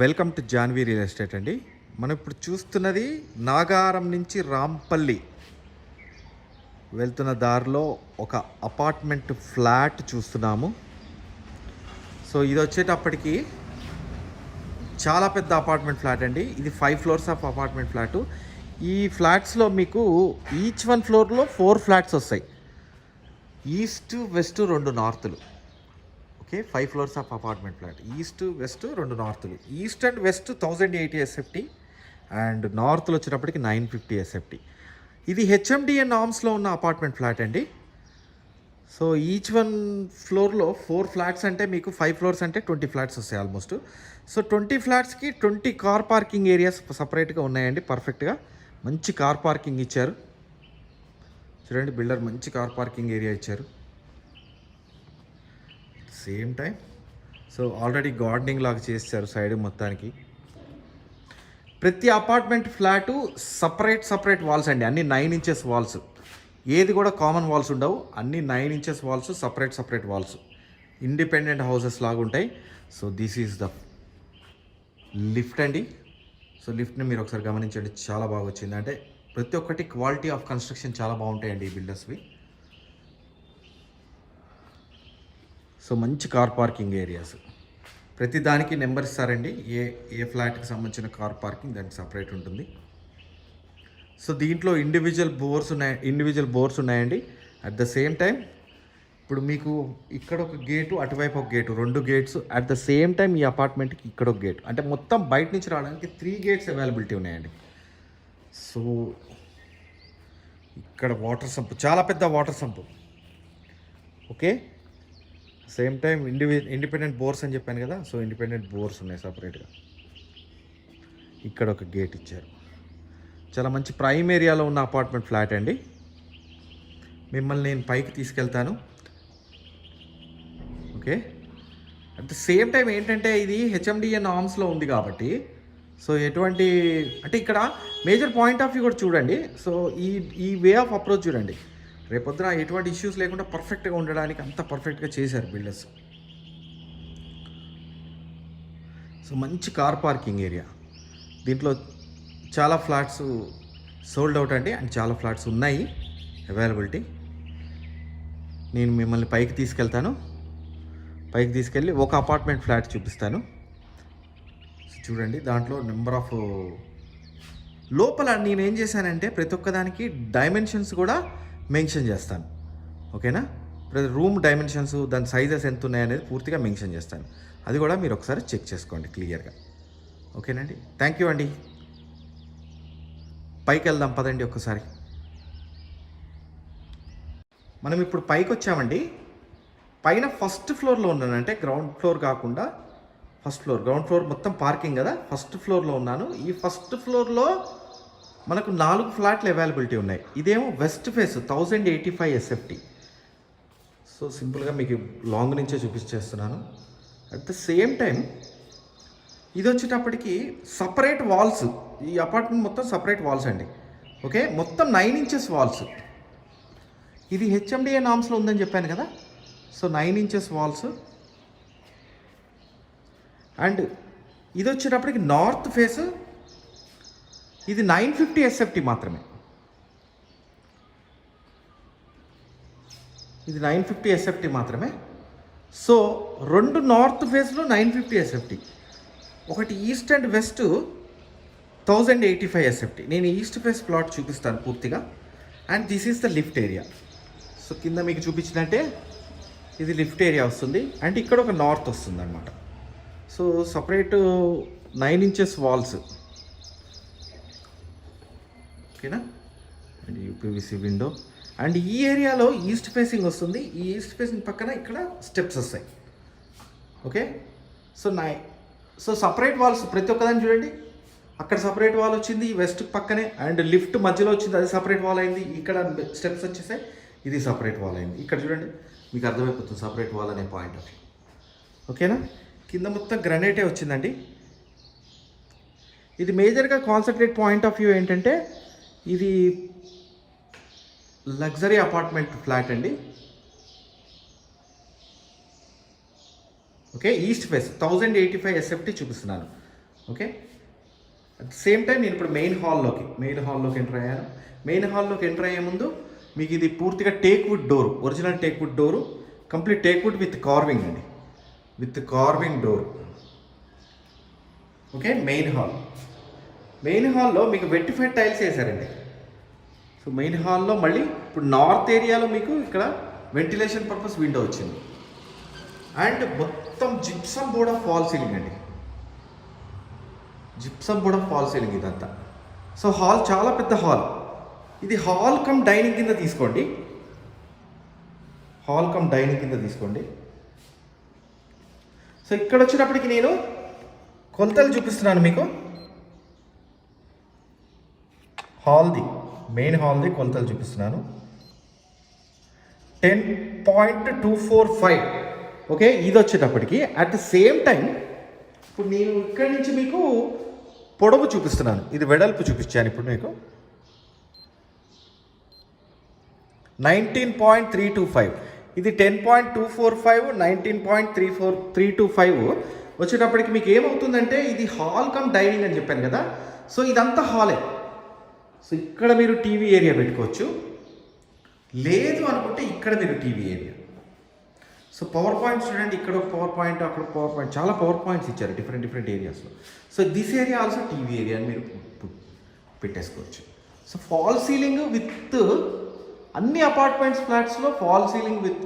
Welcome to Janvi real estate అండి. మనం ఇప్పుడు చూస్తున్నది నాగారం నుంచి రాంపల్లి. వెళ్తున్న దారిలో ఒక అపార్ట్మెంట్ ఫ్లాట్ చూస్తున్నాము. సో ఇది వచ్చేటప్పటికి చాలా పెద్ద అపార్ట్మెంట్ ఫ్లాట్ అండి. ఇది five floors of apartment flat. ఈ ఫ్లాట్స్లో మీకు ఈచ్ వన్ ఫ్లోర్లో ఫోర్ ఫ్లాట్స్ వస్తాయి. ఈస్ట్ వెస్ట్ రెండు నార్త్లు. Okay five floors of apartment flat east west రెండు నార్త్లు east and west thousand eighty SFT and నార్త్లో వచ్చేటప్పటికి నైన్ ఫిఫ్టీ ఎస్ఎఫ్టీ ఇది హెచ్ఎండిఎన్ నామ్స్లో ఉన్న అపార్ట్మెంట్ ఫ్లాట్ అండి. సో ఈచ్ వన్ ఫ్లోర్లో ఫోర్ ఫ్లాట్స్ అంటే మీకు ఫైవ్ ఫ్లోర్స్ అంటే ట్వంటీ ఫ్లాట్స్ వస్తాయి ఆల్మోస్ట్ సో ట్వంటీ ఫ్లాట్స్కి ట్వంటీ కార్ పార్కింగ్ ఏరియాస్ సపరేట్గా ఉన్నాయండి పర్ఫెక్ట్గా మంచి కార్ పార్కింగ్ ఇచ్చారు. చూడండి బిల్డర్ మంచి కార్ పార్కింగ్ ఏరియా ఇచ్చారు. Same time. So already gardening లాగా చేస్తారు సైడ్ మొత్తానికి. ప్రతి apartment flat separate separate walls అండి. అన్ని నైన్ ఇంచెస్ వాల్స్. ఏది కూడా కామన్ వాల్స్ ఉండవు. అన్ని nine inches walls separate separate walls. Independent houses లాగా ఉంటాయి. So this is the lift అండి. సో లిఫ్ట్ని మీరు ఒకసారి గమనించండి. చాలా బాగా వచ్చింది. అంటే ప్రతి ఒక్కటి క్వాలిటీ ఆఫ్ కన్స్ట్రక్షన్ చాలా బాగుంటాయండి ఈ బిల్డర్స్వి. సో మంచి కార్ పార్కింగ్ ఏరియాస్. ప్రతి దానికి నెంబర్ ఇస్తారండి. ఏ ఏ ఫ్లాట్కి సంబంధించిన కార్ పార్కింగ్ దానికి సపరేట్ ఉంటుంది. సో దీంట్లో ఇండివిజువల్ బోర్స్ ఉన్నాయి ఇండివిజువల్ బోర్స్ ఉన్నాయండి. అట్ ద సేమ్ టైం ఇప్పుడు మీకు ఇక్కడ ఒక గేటు అటువైపు ఒక గేటు రెండు gates. At the same time ఈ అపార్ట్మెంట్కి ఇక్కడ ఒక గేట్. అంటే మొత్తం బయట నుంచి రావడానికి త్రీ గేట్స్ అవైలబిలిటీ ఉన్నాయండి. సో ఇక్కడ వాటర్ సంపు చాలా పెద్ద water sump. Okay? Same time ఇండివి independent bores అని చెప్పాను కదా సో ఇండిపెండెంట్ బోర్స్ ఉన్నాయి సపరేట్గా. ఇక్కడ ఒక గేట్ ఇచ్చారు. చాలా మంచి ప్రైమ్ ఏరియాలో ఉన్న అపార్ట్మెంట్ ఫ్లాట్ అండి. మిమ్మల్ని నేను పైకి తీసుకెళ్తాను. Okay? At the same time ఏంటంటే ఇది హెచ్ఎండిఎన్ నామ్స్లో ఉంది కాబట్టి సో ఎటువంటి అంటే ఇక్కడ మేజర్ పాయింట్ ఆఫ్ వ్యూ కూడా చూడండి. సో ఈ ఈ వే ఆఫ్ అప్రోచ్ చూడండి. రేపొద్దున ఎటువంటి ఇష్యూస్ లేకుండా పర్ఫెక్ట్గా ఉండడానికి అంత పర్ఫెక్ట్గా చేశారు బిల్డర్స్ సో మంచి కార్ పార్కింగ్ ఏరియా దీంట్లో చాలా ఫ్లాట్స్ సోల్డ్ అవుట్ అండి. అండ్ చాలా ఫ్లాట్స్ ఉన్నాయి. అవైలబిలిటీ నేను మిమ్మల్ని పైకి తీసుకెళ్తాను. పైకి తీసుకెళ్ళి ఒక అపార్ట్మెంట్ ఫ్లాట్ చూపిస్తాను. చూడండి దాంట్లో నెంబర్ ఆఫ్ లోపల నేను ఏం చేశానంటే ప్రతి ఒక్కదానికి డైమెన్షన్స్ కూడా మెన్షన్ చేస్తాను. ఓకేనా? ప్రతి రూమ్ డైమెన్షన్స్ దాని సైజెస్ ఎంత ఉన్నాయి అనేది పూర్తిగా మెన్షన్ చేస్తాను. అది కూడా మీరు ఒకసారి చెక్ చేసుకోండి క్లియర్గా. ఓకేనండి థ్యాంక్ యూ అండి. పైకి వెళ్దాం పదండి ఒక్కసారి. మనం ఇప్పుడు పైకి వచ్చామండి. పైన ఫస్ట్ ఫ్లోర్లో ఉన్నాను. అంటే గ్రౌండ్ ఫ్లోర్ కాకుండా ఫస్ట్ ఫ్లోర్. గ్రౌండ్ ఫ్లోర్ మొత్తం పార్కింగ్ కదా. ఫస్ట్ ఫ్లోర్లో ఉన్నాను. ఈ ఫస్ట్ ఫ్లోర్లో మనకు నాలుగు ఫ్లాట్లు అవైలబిలిటీ ఉన్నాయి. ఇదేమో west face thousand eighty five SFT so సింపుల్గా మీకు లాంగ్ నుంచే చూపించేస్తున్నాను. అట్ ద సేమ్ టైం ఇది వచ్చేటప్పటికి సపరేట్ వాల్స్ ఈ అపార్ట్మెంట్ మొత్తం సపరేట్ వాల్స్ అండి. ఓకే మొత్తం నైన్ ఇంచెస్ వాల్స్ ఇది హెచ్ఎండిఏ నామ్స్లో ఉందని చెప్పాను కదా? So nine inches walls and ఇది వచ్చేటప్పటికి నార్త్ ఫేస్ ఇది నైన్ ఫిఫ్టీ ఎస్ఎఫ్టీ మాత్రమే. ఇది నైన్ ఫిఫ్టీ ఎస్ఎఫ్టీ మాత్రమే. సో రెండు నార్త్ ఫేస్లో నైన్ ఫిఫ్టీ ఎస్ఎఫ్టీ ఒకటి east and west thousand eighty five SFT నేను ఈస్ట్ ఫేస్ ప్లాట్ చూపిస్తాను పూర్తిగా. And this is the lift area. So కింద మీకు చూపించినట్టే ఇది లిఫ్ట్ ఏరియా వస్తుంది. అండ్ ఇక్కడ ఒక నార్త్ వస్తుంది అనమాట so separate nine inches walls. ఓకేనా? And UPVC window. అండ్ ఈ ఏరియాలో ఈస్ట్ ఫేసింగ్ వస్తుంది. ఈ ఈస్ట్ ఫేసింగ్ పక్కన ఇక్కడ స్టెప్స్ వస్తాయి. ఓకే? సో నై సో సపరేట్ వాల్స్ ప్రతి ఒక్కదాన్ని చూడండి. అక్కడ సపరేట్ వాల్ వచ్చింది వెస్ట్ పక్కనే అండ్ లిఫ్ట్ మధ్యలో వచ్చింది అది సపరేట్ వాల్ అయింది. ఇక్కడ స్టెప్స్ వచ్చేసాయి ఇది సపరేట్ వాల్ అయింది. ఇక్కడ చూడండి మీకు అర్థమైపోతుంది సపరేట్ వాల్ అనే పాయింట్ ఆఫ్ ఓకేనా? కింద మొత్తం గ్రనైటే వచ్చిందండి. ఇది మేజర్గా కాన్సన్ట్రేట్ పాయింట్ ఆఫ్ వ్యూ ఏంటంటే ఇది లగ్జరీ అపార్ట్మెంట్ ఫ్లాట్ అండి. Okay east face thousand eighty five SFT చూపిస్తున్నాను. Okay at the same time నేను ఇప్పుడు మెయిన్ హాల్లోకి మెయిన్ హాల్లోకి ఎంటర్ అయ్యాను. మెయిన్ హాల్లోకి ఎంటర్ అయ్యే ముందు మీకు ఇది పూర్తిగా teak wood door original teak wood door complete teak wood with carving అండి. With carving door. Okay main hall. Main హాల్లో మీకు వెట్టిఫైడ్ టైల్స్ వేసారండి సో మెయిన్ హాల్లో మళ్ళీ ఇప్పుడు నార్త్ ఏరియాలో మీకు ఇక్కడ వెంటిలేషన్ పర్పస్ విండో వచ్చింది. అండ్ మొత్తం gypsum board of fall ceiling అండి. Gypsum board of fall ceiling ఇదంతా. సో హాల్ చాలా పెద్ద హాల్ ఇది హాల్ కమ్ డైనింగ్ కింద తీసుకోండి. హాల్ కమ్ డైనింగ్ కింద తీసుకోండి. సో ఇక్కడ వచ్చినప్పటికి నేను కొలతలు చూపిస్తున్నాను మీకు. హాల్ది మెయిన్ హాల్ది కొలతలు చూపిస్తున్నాను. Ten point two four five okay ఇది వచ్చేటప్పటికి అట్ ద సేమ్ టైం ఇప్పుడు నేను ఇక్కడి నుంచి మీకు పొడవు చూపిస్తున్నాను. ఇది వెడల్పు చూపించాను ఇప్పుడు మీకు. Nineteen point three two five ఇది ten point two four five nineteen point three four three two five వచ్చేటప్పటికి మీకు ఏమవుతుందంటే ఇది హాల్ కమ్ డైనింగ్ అని చెప్పాను కదా. సో ఇదంతా హాలే సో ఇక్కడ మీరు టీవీ ఏరియా పెట్టుకోవచ్చు. లేదు అనుకుంటే ఇక్కడ మీరు TV area. So power points చూడండి ఇక్కడ ఒక పవర్ పాయింట్ అక్కడ పవర్ పాయింట్ చాలా పవర్ పాయింట్స్ ఇచ్చారు డిఫరెంట్ డిఫరెంట్ ఏరియాస్లో so this area also TV area అని మీరు పెట్టేసుకోవచ్చు. సో ఫాల్ సీలింగ్ విత్ అన్ని apartments ఫ్లాట్స్లో fall ceiling with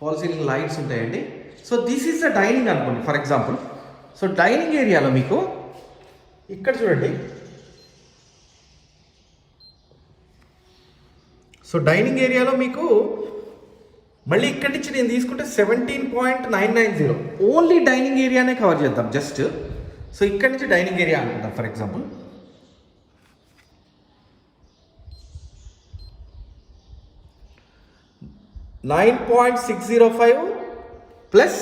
fall ceiling lights ఉంటాయండి. So this is the dining అనుకోండి ఫర్ ఎగ్జాంపుల్ సో డైనింగ్ ఏరియాలో మీకు ఇక్కడ చూడండి సో డైనింగ్ ఏరియాలో మీకు మళ్ళీ ఇక్కడి నుంచి నేను తీసుకుంటే seventeen point nine nine zero only dining ఏరియానే cover చేద్దాం జస్ట్ సో ఇక్కడి నుంచి డైనింగ్ ఏరియా అనుకుందాం for example nine point six zero five plus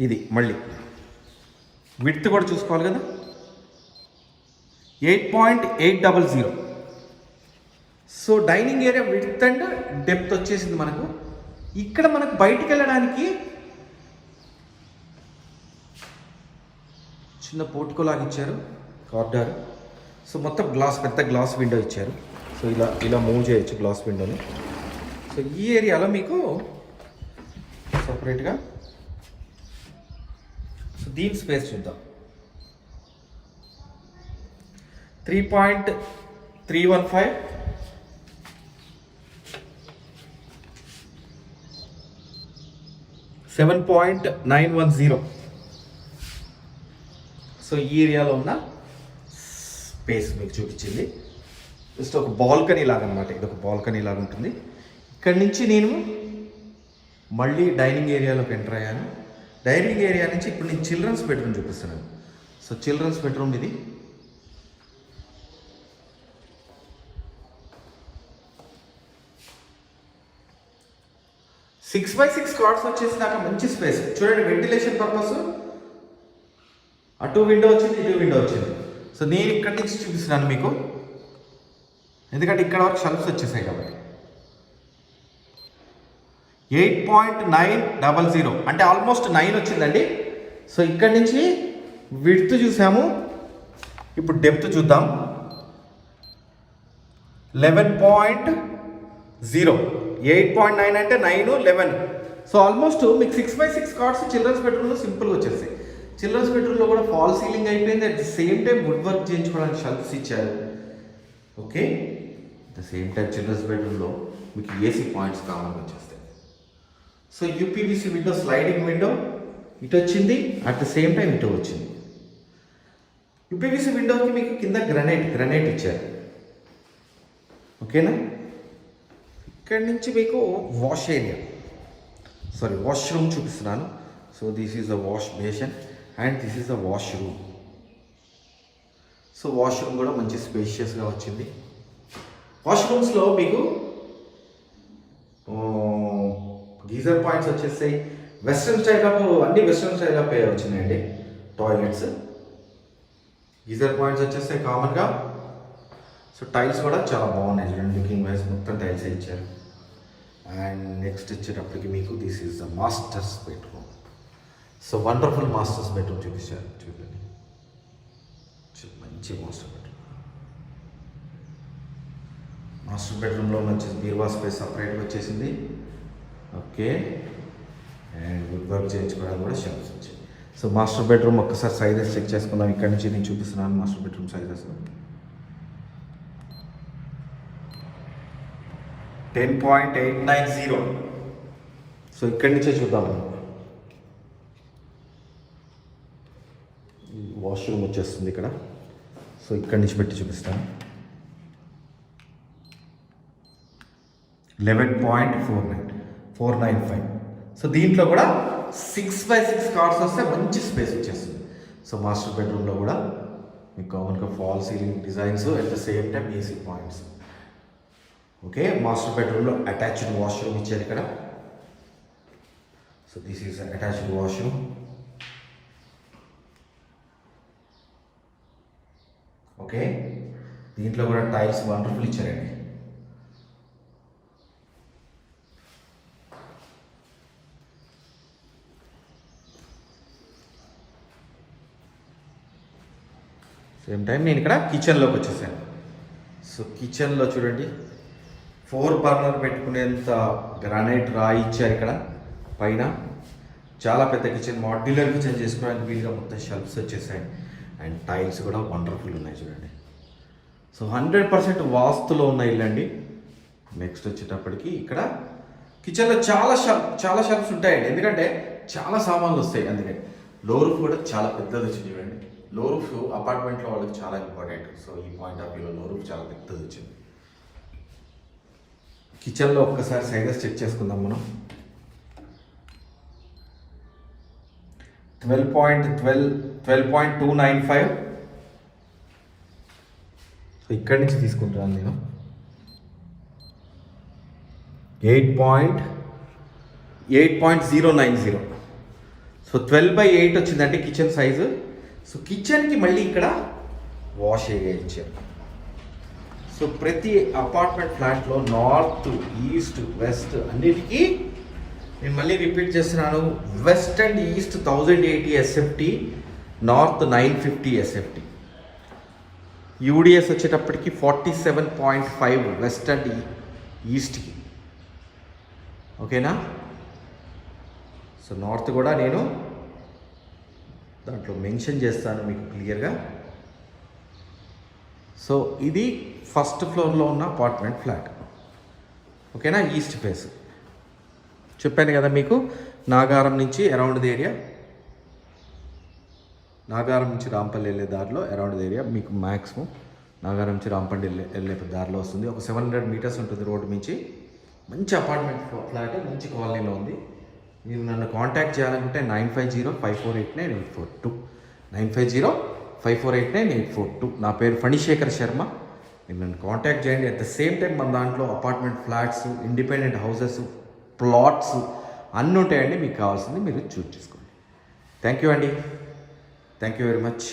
ఇది మళ్ళీ. విడ్త్ కూడా చూసుకోవాలి కదా. Eight point eight double zero so dining area width and depth వచ్చేసింది మనకు. ఇక్కడ మనకు బయటికి వెళ్ళడానికి చిన్న పోర్టుకో లాగా ఇచ్చారు. కార్డర్ సో మొత్తం గ్లాస్ పెద్ద గ్లాస్ విండో ఇచ్చారు. సో ఇలా ఇలా మూవ్ చేయొచ్చు గ్లాస్ విండోని. సో ఈ ఏరియాలో మీకు సపరేట్గా సో దీని స్పేస్ చూద్దాం. Three point three one five seven point nine one zero so ఈ ఏరియాలో ఉన్న స్పేస్ మీకు చూపించింది. జస్ట్ ఒక బాల్కనీ లాగా అనమాట ఇది ఒక బాల్కనీ లాగా ఉంటుంది ఇక్కడి నుంచి నేను మళ్ళీ డైనింగ్ ఏరియాలోకి ఎంటర్ అయ్యాను. డైనింగ్ ఏరియా నుంచి ఇప్పుడు నేను చిల్డ్రన్స్ బెడ్రూమ్ చూపిస్తున్నాను. సో చిల్డ్రన్స్ బెడ్రూమ్ ఇది. సిక్స్ బై సిక్స్ కార్డ్స్ వచ్చేసి నాకు మంచి స్పేస్ చూడండి వెంటిలేషన్ పర్పస్ అటు విండో వచ్చింది ఇటు విండో వచ్చింది. సో నేను ఇక్కడి నుంచి చూపిస్తున్నాను మీకు. ఎందుకంటే ఇక్కడ వరకు షెల్ఫ్స్ వచ్చేసాయి కాబట్టి. Eight point nine double zero అంటే ఆల్మోస్ట్ నైన్ వచ్చిందండి. సో ఇక్కడి నుంచి విడ్త్ చూసాము. ఇప్పుడు డెప్త్ చూద్దాం. Eleven point zero eight point nine అంటే నైన్ లెవెన్. సో ఆల్మోస్ట్ మీకు six by six cards children's బెడ్రూమ్లో సింపుల్గా వచ్చేస్తాయి. చిల్డ్రన్స్ బెడ్రూమ్లో కూడా ఫాల్ సీలింగ్ అయిపోయింది. At the same time wood work చేయించుకోవడానికి షెల్ఫ్స్ ఇచ్చారు. Okay the same time children's బెడ్రూమ్లో మీకు ఏసీ పాయింట్స్ కావాలని వచ్చేస్తాయి. So UPVC window sliding window ఇటు వచ్చింది. అట్ ద సేమ్ టైం ఇటు వచ్చింది. యూపీవీసీ విండోకి మీకు కింద గ్రనైట్ గ్రనైట్ ఇచ్చారు. ఓకేనా ఇక్కడి నుంచి మీకు వాష్ ఏరియా. సారీ వాష్రూమ్ చూపిస్తున్నాను. So this is the wash basin and this is the washroom so washroom కూడా మంచి స్పేషియస్గా వచ్చింది. వాష్రూమ్స్లో మీకు గీజర్ పాయింట్స్ వచ్చేసాయి వెస్ట్రన్ స్టైల్ ఆఫ్ అన్ని వెస్ట్రన్ స్టైల్ ఆఫ్ వచ్చినాయండి? టాయిలెట్స్ గీజర్ పాయింట్స్ వచ్చేస్తాయి కామన్గా సో టైల్స్ కూడా చాలా బాగున్నాయి చూడండి. లుకింగ్ వైజ్ మొత్తం టైల్స్ ఇచ్చారు. అండ్ నెక్స్ట్ ఇచ్చేటప్పటికి మీకు this is the masters bedroom so wonderful masters bedroom చూపించారు చూడండి. మంచి మాస్టర్ బెడ్రూమ్ మాస్టర్ బెడ్రూమ్లో మంచి బీర్వా స్పేస్ సపరేట్గా వచ్చేసింది. ఓకే అండ్ వుడ్ వర్క్ చేయించుకోవడానికి కూడా షాప్స్ వచ్చాయి. సో మాస్టర్ బెడ్రూమ్ ఒక్కసారి సైజెస్ చెక్ చేసుకుందాం. ఇక్కడ నుంచి నేను చూపిస్తున్నాను master bedroom sizes ten point eight nine zero so ఇక్కడి నుంచే చూద్దాం. వాష్రూమ్ వచ్చేస్తుంది ఇక్కడ. సో ఇక్కడి నుంచి పెట్టి చూపిస్తాను. Eleven point four nine four nine five so దీంట్లో కూడా సిక్స్ బై సిక్స్ కార్డ్స్ వస్తే మంచి స్పేస్ వచ్చేస్తుంది. సో మాస్టర్ బెడ్రూమ్లో కూడా మీకు కామన్గా fall ceiling designs at the same time AC points okay master బెడ్రూమ్లో అటాచ్డ్ వాష్రూమ్ ఇచ్చారు ఇక్కడ. So this is attached washroom okay దీంట్లో కూడా టైల్స్ వండర్ఫుల్ ఇచ్చారండి. సేమ్ టైం నేను ఇక్కడ కిచెన్లోకి వచ్చేసాను. సో కిచెన్లో చూడండి. ఫోర్ బర్నర్ పెట్టుకునేంత గ్రానైట్ రాయి ఇచ్చారు ఇక్కడ. పైన చాలా పెద్ద కిచెన్ మాడ్యులర్ కిచెన్ చేసుకోవడానికి వీలుగా మొత్తం షెల్ఫ్స్ వచ్చేసాయి. అండ్ టైల్స్ కూడా వండర్ఫుల్ ఉన్నాయి చూడండి. సో హండ్రెడ్ పర్సెంట్ వాస్తులో ఉన్న ఇల్లు అండి. నెక్స్ట్ వచ్చేటప్పటికి ఇక్కడ కిచెన్లో చాలా షెల్ఫ్ చాలా షెల్ఫ్స్ ఉంటాయండి. ఎందుకంటే చాలా సామాన్లు వస్తాయి అందుకని లో రూఫ్ కూడా చాలా పెద్దది వచ్చింది చూడండి. లో రూఫ్ అపార్ట్మెంట్లో వాళ్ళకి చాలా ఇంపార్టెంట్ సో ఈ పాయింట్ ఆఫ్ వ్యూలో లో రూఫ్ చాలా పెద్దది వచ్చింది. కిచెన్లో ఒక్కసారి సైజెస్ చెక్ చేసుకుందాం మనం. Twelve point twelve twelve point two nine five. So ఇక్కడి నుంచి తీసుకుంటున్నాను నేను. Eight point eight point zero nine zero. So twelve by eight వచ్చిందంటే కిచెన్ సైజు. సో కిచెన్కి మళ్ళీ ఇక్కడ వాష్ ఏరియా ఇచ్చారు. సో ప్రతి అపార్ట్మెంట్ ఫ్లాట్లో నార్త్ ఈస్ట్ వెస్ట్ అన్నిటికీ నేను మళ్ళీ రిపీట్ చేస్తున్నాను. West and east thousand eighty SFT north nine fifty SFT. UDS వచ్చేటప్పటికి forty seven point five west and ఈస్ట్కి. ఓకేనా? సో నార్త్ కూడా నేను దాంట్లో మెన్షన్ చేస్తాను మీకు క్లియర్గా. సో ఇది ఫస్ట్ ఫ్లోర్లో ఉన్న అపార్ట్మెంట్ ఫ్లాట్. ఓకేనా? East face. చెప్పాను కదా మీకు నాగారం నుంచి అరౌండ్ ది ఏరియా. నాగారం నుంచి రాంపల్లి వెళ్ళే దారిలో అరౌండ్ ది ఏరియా మీకు మ్యాక్సిమం నాగారం నుంచి రాంపల్లి వెళ్ళే వెళ్ళే దారిలో వస్తుంది. ఒక సెవెన్ హండ్రెడ్ మీటర్స్ ఉంటుంది రోడ్డు నుంచి మంచి అపార్ట్మెంట్ ఫ్లాట్ మంచి కాలనీలో ఉంది. మీరు నన్ను కాంటాక్ట్ చేయాలనుకుంటే nine five zero five four eight nine eight four two. Nine five zero five four eight nine eight four two. నా పేరు ఫణిశేఖర్ శర్మ. మీరు నన్ను కాంటాక్ట్ చేయండి. అట్ ద సేమ్ టైం మన దాంట్లో apartment flats independent houses plots అన్నీ ఉంటాయండి. మీకు కావాల్సింది మీరు చూస్ చేసుకోండి. థ్యాంక్ యూ అండి. Thank you very much